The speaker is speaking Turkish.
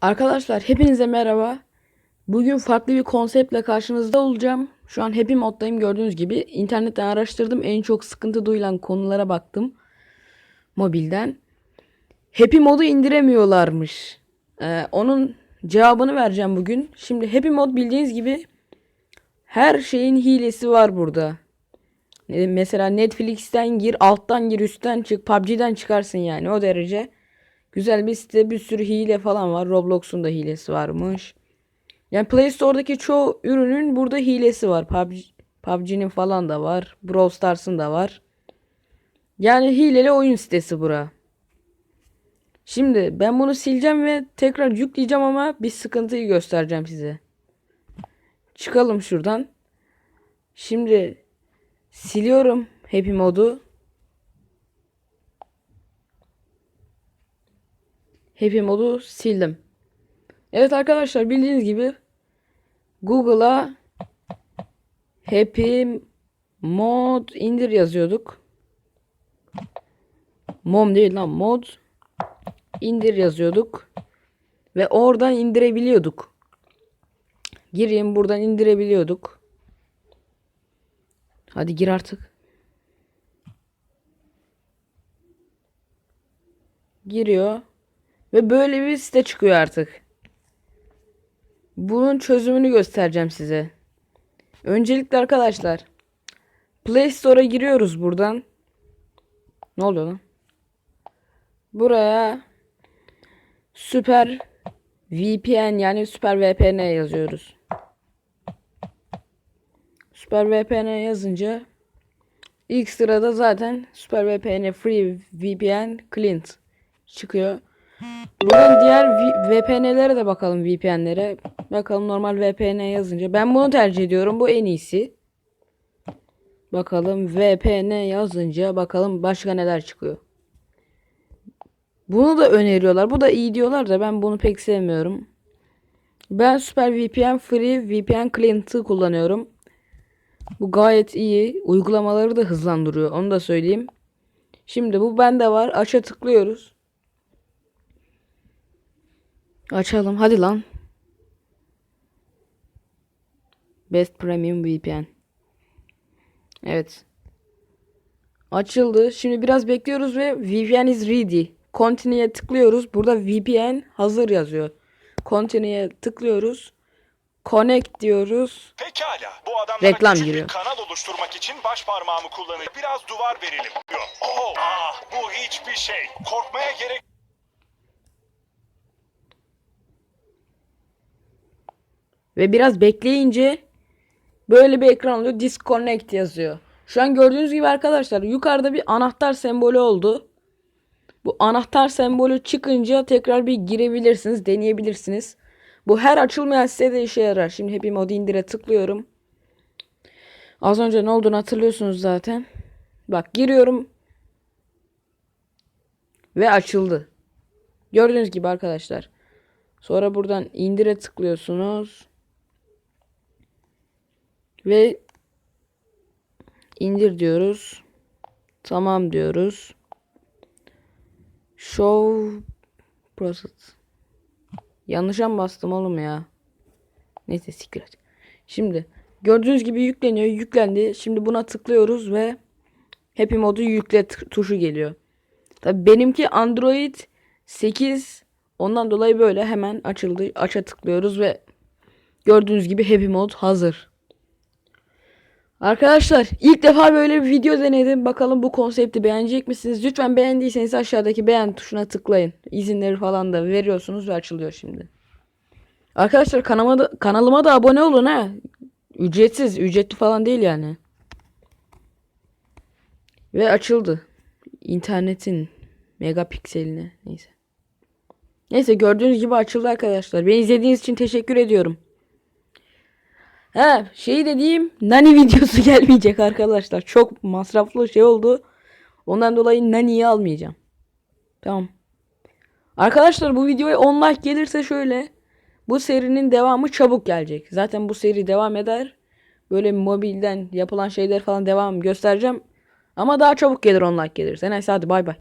Arkadaşlar hepinize merhaba. Bugün farklı bir konseptle karşınızda olacağım. Şu an Happy moddayım gördüğünüz gibi. İnternetten araştırdım. En çok sıkıntı duyulan konulara baktım. Mobilden. Happy modu indiremiyorlarmış. Ee, onun cevabını vereceğim bugün. Şimdi Happy mod bildiğiniz gibi her şeyin hilesi var burada. Ne- Mesela Netflix'ten gir, alttan gir, üstten çık, PUBG'den çıkarsın yani o derece. Güzel bir site bir sürü hile falan var. Roblox'un da hilesi varmış. Yani Play Store'daki çoğu ürünün burada hilesi var. PUBG, PUBG'nin falan da var. Brawl Stars'ın da var. Yani hileli oyun sitesi bura. Şimdi ben bunu sileceğim ve tekrar yükleyeceğim ama bir sıkıntıyı göstereceğim size. Çıkalım şuradan. Şimdi siliyorum Happy modu. Happy modu sildim. Evet arkadaşlar bildiğiniz gibi Google'a Happy mod indir yazıyorduk. Mom değil lan mod indir yazıyorduk. Ve oradan indirebiliyorduk. Gireyim buradan indirebiliyorduk. Hadi gir artık. Giriyor. Ve böyle bir site çıkıyor artık. Bunun çözümünü göstereceğim size. Öncelikle arkadaşlar Play Store'a giriyoruz buradan. Ne oluyor lan? Buraya Süper VPN yani Süper VPN yazıyoruz. Süper VPN yazınca ilk sırada zaten Süper VPN Free VPN Client çıkıyor. Buradan diğer VPN'lere de bakalım VPN'lere. Bakalım normal VPN yazınca. Ben bunu tercih ediyorum. Bu en iyisi. Bakalım VPN yazınca bakalım başka neler çıkıyor. Bunu da öneriyorlar. Bu da iyi diyorlar da ben bunu pek sevmiyorum. Ben Super VPN Free VPN Client'ı kullanıyorum. Bu gayet iyi. Uygulamaları da hızlandırıyor. Onu da söyleyeyim. Şimdi bu bende var. Aça tıklıyoruz. Açalım hadi lan. Best Premium VPN. Evet. Açıldı. Şimdi biraz bekliyoruz ve VPN is ready. Continue'ye tıklıyoruz. Burada VPN hazır yazıyor. Continue'ye tıklıyoruz. Connect diyoruz. Pekala. Bu adamlara Reklam küçük giriyor. bir kanal oluşturmak için baş parmağımı kullanıp biraz duvar verelim. Oh, ah, bu hiçbir şey. Korkmaya gerek Ve biraz bekleyince böyle bir ekran oluyor. Disconnect yazıyor. Şu an gördüğünüz gibi arkadaşlar yukarıda bir anahtar sembolü oldu. Bu anahtar sembolü çıkınca tekrar bir girebilirsiniz, deneyebilirsiniz. Bu her açılmayan sitede işe yarar. Şimdi Happy Mod indire tıklıyorum. Az önce ne olduğunu hatırlıyorsunuz zaten. Bak giriyorum. Ve açıldı. Gördüğünüz gibi arkadaşlar. Sonra buradan indire tıklıyorsunuz. Ve indir diyoruz. Tamam diyoruz. Show process. Yanlışa mı bastım oğlum ya? Neyse siktir. Şimdi gördüğünüz gibi yükleniyor. Yüklendi. Şimdi buna tıklıyoruz ve Happy modu yükle tuşu geliyor. Tabii benimki Android 8 ondan dolayı böyle hemen açıldı. Aça tıklıyoruz ve gördüğünüz gibi Happy mod hazır. Arkadaşlar ilk defa böyle bir video denedim. Bakalım bu konsepti beğenecek misiniz? Lütfen beğendiyseniz aşağıdaki beğen tuşuna tıklayın. İzinleri falan da veriyorsunuz ve açılıyor şimdi. Arkadaşlar kanalıma da, kanalıma da abone olun ha. Ücretsiz, ücretli falan değil yani. Ve açıldı. İnternetin megapikseline neyse. Neyse gördüğünüz gibi açıldı arkadaşlar. Beni izlediğiniz için teşekkür ediyorum. Ha şey dediğim Nani videosu gelmeyecek arkadaşlar. Çok masraflı şey oldu. Ondan dolayı Nani'yi almayacağım. Tamam. Arkadaşlar bu videoya 10 like gelirse şöyle. Bu serinin devamı çabuk gelecek. Zaten bu seri devam eder. Böyle mobilden yapılan şeyler falan devam göstereceğim. Ama daha çabuk gelir 10 like gelirse. Neyse hadi bay bay.